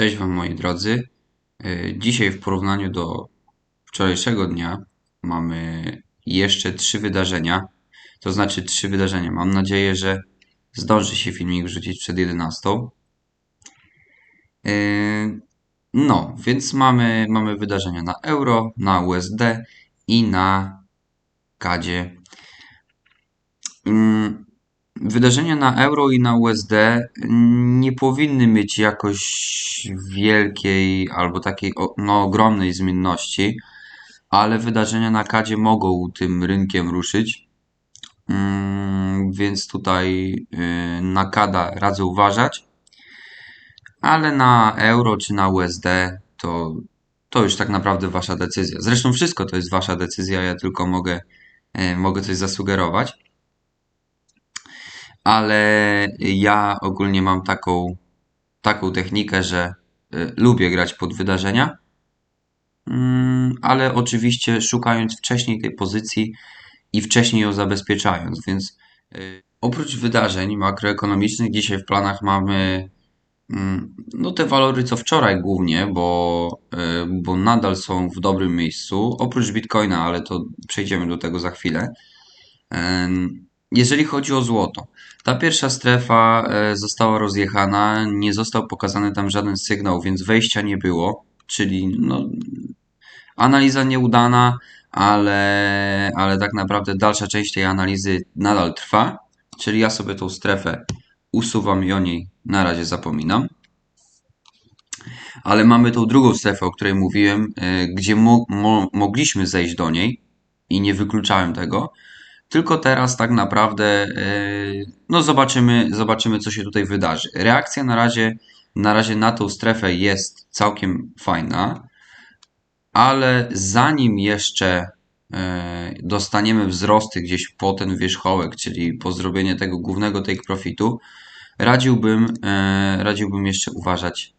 Cześć Wam moi drodzy. Y, Dzisiaj w porównaniu do wczorajszego dnia mamy jeszcze trzy wydarzenia. To znaczy trzy wydarzenia. Mam nadzieję, że zdąży się filmik wrzucić przed 11. Y, No, więc mamy, mamy wydarzenia na euro, na USD i na kadzie. Wydarzenia na euro i na USD nie powinny mieć jakoś wielkiej albo takiej no, ogromnej zmienności, ale wydarzenia na kadzie mogą tym rynkiem ruszyć. Ym, Więc tutaj y, na kada radzę uważać, ale na euro czy na USD to, to już tak naprawdę wasza decyzja. Zresztą wszystko to jest wasza decyzja, ja tylko mogę, y, mogę coś zasugerować ale ja ogólnie mam taką, taką technikę, że y, lubię grać pod wydarzenia, mm, ale oczywiście szukając wcześniej tej pozycji i wcześniej ją zabezpieczając, więc y, oprócz wydarzeń makroekonomicznych dzisiaj w planach mamy mm, no te walory co wczoraj głównie, bo, y, bo nadal są w dobrym miejscu, oprócz Bitcoina, ale to przejdziemy do tego za chwilę. Jeżeli chodzi o złoto, ta pierwsza strefa e, została rozjechana, nie został pokazany tam żaden sygnał, więc wejścia nie było, czyli no, analiza nieudana, ale, ale tak naprawdę dalsza część tej analizy nadal trwa, czyli ja sobie tą strefę usuwam i o niej na razie zapominam. Ale mamy tą drugą strefę, o której mówiłem, e, gdzie mo mo mogliśmy zejść do niej i nie wykluczałem tego. Tylko teraz tak naprawdę yy, no zobaczymy, zobaczymy co się tutaj wydarzy. Reakcja na razie, na razie na tą strefę jest całkiem fajna, ale zanim jeszcze yy, dostaniemy wzrosty gdzieś po ten wierzchołek, czyli po zrobienie tego głównego take profitu, radziłbym, yy, radziłbym jeszcze uważać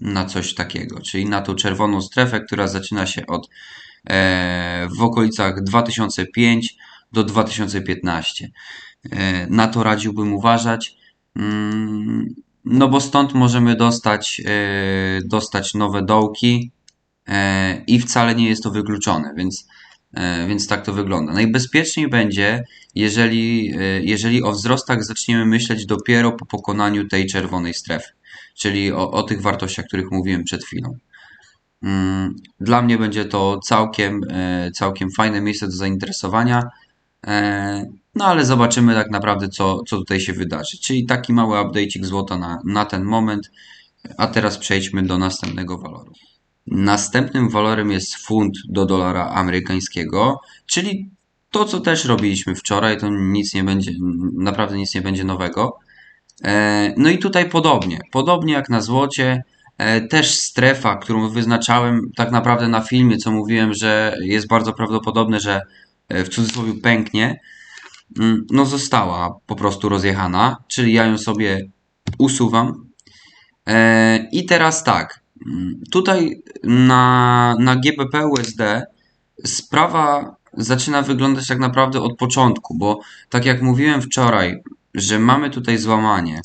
na coś takiego, czyli na tą czerwoną strefę, która zaczyna się od e, w okolicach 2005 do 2015. E, Na to radziłbym uważać, mm, no bo stąd możemy dostać, e, dostać nowe dołki e, i wcale nie jest to wykluczone, więc, więc tak to wygląda. Najbezpieczniej będzie, jeżeli, jeżeli o wzrostach zaczniemy myśleć dopiero po pokonaniu tej czerwonej strefy, czyli o, o tych wartościach, o których mówiłem przed chwilą. Mm, Dla mnie będzie to całkiem, całkiem fajne miejsce do zainteresowania. E, No ale zobaczymy tak naprawdę, co, co tutaj się wydarzy. Czyli taki mały update'ik złota na, na ten moment. A teraz przejdźmy do następnego waloru. Następnym walorem jest funt do dolara amerykańskiego, czyli to, co też robiliśmy wczoraj, to nic nie będzie, naprawdę nic nie będzie nowego. E, No i tutaj podobnie, podobnie jak na złocie, e, też strefa, którą wyznaczałem tak naprawdę na filmie, co mówiłem, że jest bardzo prawdopodobne, że w cudzysłowie pęknie, mm, no została po prostu rozjechana, czyli ja ją sobie usuwam. E, I teraz tak, mm, tutaj na, na GBP USD sprawa zaczyna wyglądać tak naprawdę od początku, bo tak jak mówiłem wczoraj, że mamy tutaj złamanie,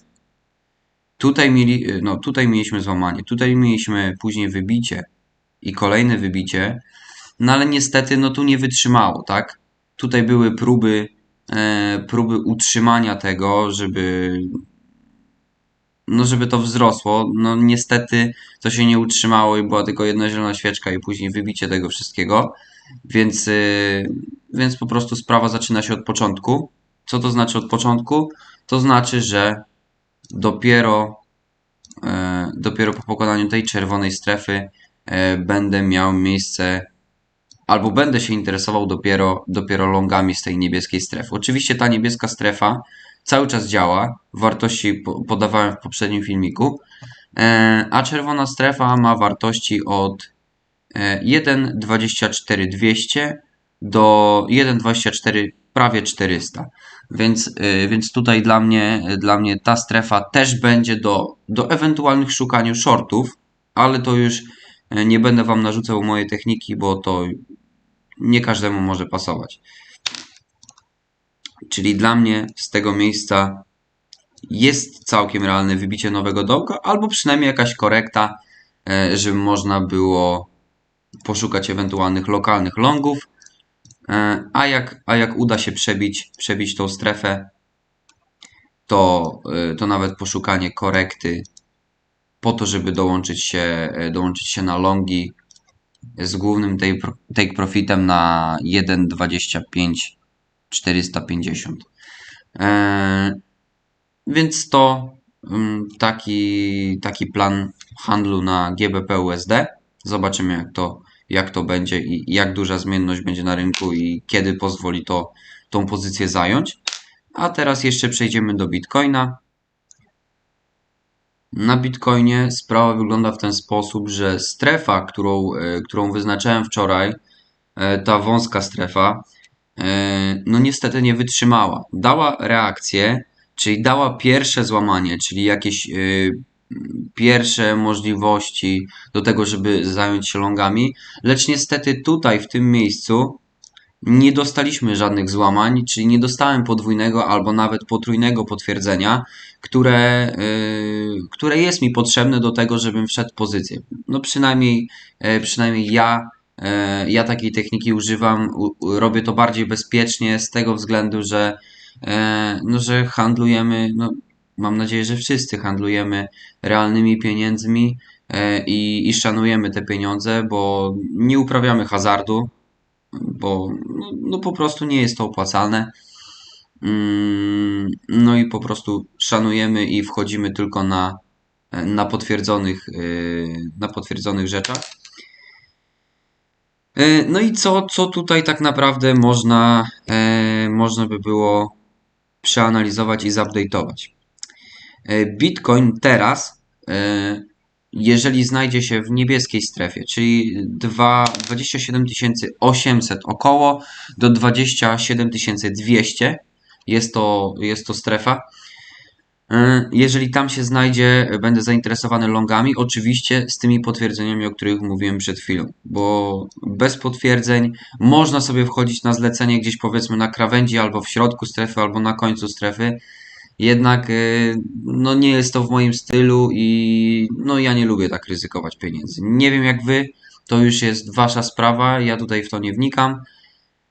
tutaj, mieli, no, tutaj mieliśmy złamanie, tutaj mieliśmy później wybicie i kolejne wybicie, no ale niestety no tu nie wytrzymało, tak? Tutaj były próby, e, próby utrzymania tego, żeby no żeby to wzrosło. No niestety to się nie utrzymało i była tylko jedna zielona świeczka i później wybicie tego wszystkiego. Więc, yy, więc po prostu sprawa zaczyna się od początku. Co to znaczy od początku? To znaczy, że dopiero, yy, dopiero po pokonaniu tej czerwonej strefy yy, będę miał miejsce albo będę się interesował dopiero, dopiero longami z tej niebieskiej strefy. Oczywiście ta niebieska strefa cały czas działa. Wartości po- podawałem w poprzednim filmiku. E, a czerwona strefa ma wartości od e, 1,24200 do 1,24 prawie 400. Więc, e, więc tutaj dla mnie, dla mnie ta strefa też będzie do, do ewentualnych szukania shortów, ale to już e, nie będę Wam narzucał mojej techniki, bo to nie każdemu może pasować. Czyli dla mnie z tego miejsca jest całkiem realne wybicie nowego dołka, albo przynajmniej jakaś korekta, e, żeby można było poszukać ewentualnych lokalnych longów. E, A jak, a jak uda się przebić, przebić tą strefę, to, e, to nawet poszukanie korekty po to, żeby dołączyć się, dołączyć się na longi z głównym take pro- take profitem na 1,25 450. E, więc to mm, taki, taki plan handlu na GBP USD. Zobaczymy jak to, jak to będzie i jak duża zmienność będzie na rynku i kiedy pozwoli to tą pozycję zająć. A teraz jeszcze przejdziemy do Bitcoina. Na Bitcoinie sprawa wygląda w ten sposób, że strefa, którą, e, którą wyznaczałem wczoraj, e, ta wąska strefa, e, no niestety nie wytrzymała. Dała reakcję, czyli dała pierwsze złamanie, czyli jakieś pierwsze możliwości do tego, żeby zająć się longami, lecz niestety tutaj, w tym miejscu, nie dostaliśmy żadnych złamań, czyli nie dostałem podwójnego albo nawet potrójnego potwierdzenia, które, yy, które jest mi potrzebne do tego, żebym wszedł w pozycję. No przynajmniej, e, przynajmniej ja, e, ja takiej techniki używam, robię to bardziej bezpiecznie z tego względu, że, e, no, że handlujemy, no, mam nadzieję, że wszyscy handlujemy realnymi pieniędzmi i, i szanujemy te pieniądze, bo nie uprawiamy hazardu, bo no, no po prostu nie jest to opłacalne. Mm, No i po prostu szanujemy i wchodzimy tylko na, na potwierdzonych, yy, na potwierdzonych rzeczach. Yy, No i co, co tutaj tak naprawdę można, yy, można by było przeanalizować i zupdate'ować. Bitcoin teraz, jeżeli znajdzie się w niebieskiej strefie, czyli 2, 27 800 około do 27 200 jest to, jest to strefa. Yy, Jeżeli tam się znajdzie, będę zainteresowany longami, oczywiście z tymi potwierdzeniami, o których mówiłem przed chwilą, bo bez potwierdzeń można sobie wchodzić na zlecenie gdzieś powiedzmy na krawędzi albo w środku strefy, albo na końcu strefy. Jednak yy, no nie jest to w moim stylu i no ja nie lubię tak ryzykować pieniędzy. Nie wiem jak wy, to już jest wasza sprawa, ja tutaj w to nie wnikam,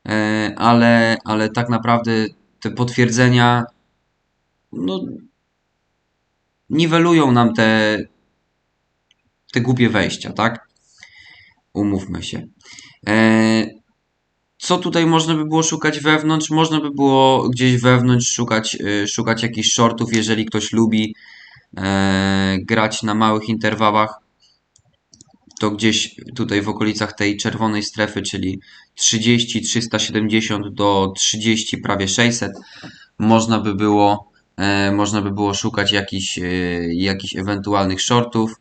yy, ale, ale tak naprawdę te potwierdzenia no niwelują nam te, te głupie wejścia, tak? Umówmy się. E, co tutaj można by było szukać wewnątrz? Można by było gdzieś wewnątrz szukać, e, szukać jakichś shortów, jeżeli ktoś lubi e, grać na małych interwałach. To gdzieś tutaj w okolicach tej czerwonej strefy, czyli 30, 370 do 30, prawie 600, można by było, e, można by było szukać jakichś, e, jakichś ewentualnych shortów.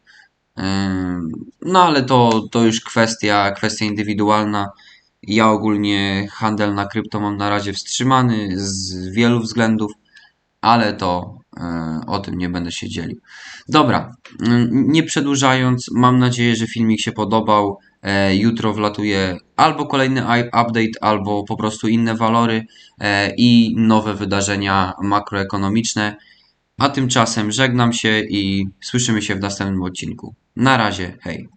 Ym, No ale to, to już kwestia, kwestia indywidualna. Ja ogólnie handel na krypto mam na razie wstrzymany z wielu względów, ale to e, o tym nie będę się dzielił. Dobra, nie przedłużając, mam nadzieję, że filmik się podobał. E, Jutro wlatuje albo kolejny update, albo po prostu inne walory e, i nowe wydarzenia makroekonomiczne. A tymczasem żegnam się i słyszymy się w następnym odcinku. Na razie, hej.